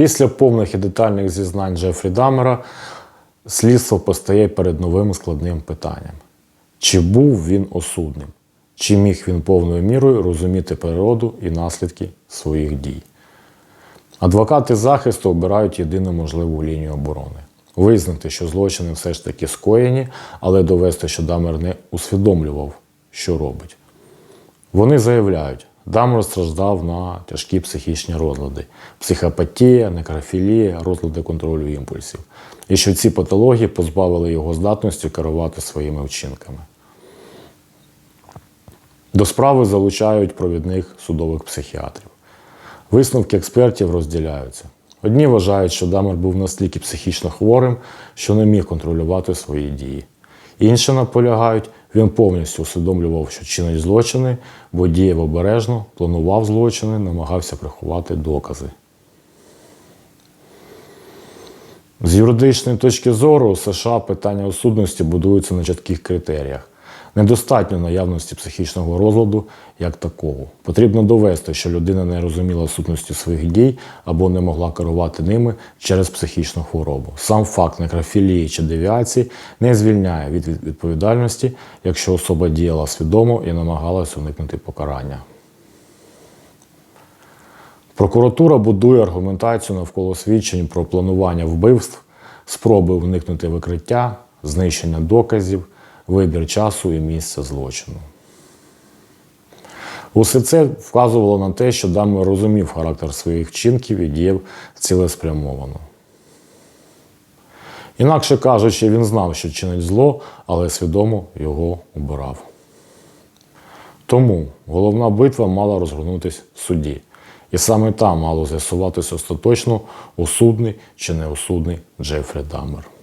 Після повних і детальних зізнань Джефрі Дамера слідство постає перед новим складним питанням: чи був він осудним? Чи міг він повною мірою розуміти природу і наслідки своїх дій? Адвокати захисту обирають єдину можливу лінію оборони. Визнати, що злочини все ж таки скоєні, але довести, що Дамер не усвідомлював, що робить. Вони заявляють, Дамер страждав на тяжкі психічні розлади, психопатія, некрофілія, розлади контролю імпульсів, і що ці патології позбавили його здатності керувати своїми вчинками. До справи залучають провідних судових психіатрів. Висновки експертів розділяються. Одні вважають, що Дамер був настільки психічно хворим, що не міг контролювати свої дії. Інші наполягають, він повністю усвідомлював, що чинить злочини, бо діяв обережно, планував злочини, намагався приховати докази. З юридичної точки зору США питання осудності будуються на чітких критеріях. Недостатньо наявності психічного розладу як такого. Потрібно довести, що людина не розуміла сутності своїх дій або не могла керувати ними через психічну хворобу. Сам факт некрофілії чи девіації не звільняє від відповідальності, якщо особа діяла свідомо і намагалася уникнути покарання. Прокуратура будує аргументацію навколо свідчень про планування вбивств, спроби уникнути викриття, знищення доказів, вибір часу і місця злочину. Усе це вказувало на те, що Дамер розумів характер своїх вчинків і діяв цілеспрямовано. Інакше кажучи, він знав, що чинить зло, але свідомо його обирав. Тому головна битва мала розгорнутися в суді. І саме там мало з'ясуватися остаточно осудний чи неосудний Джефрі Дамер.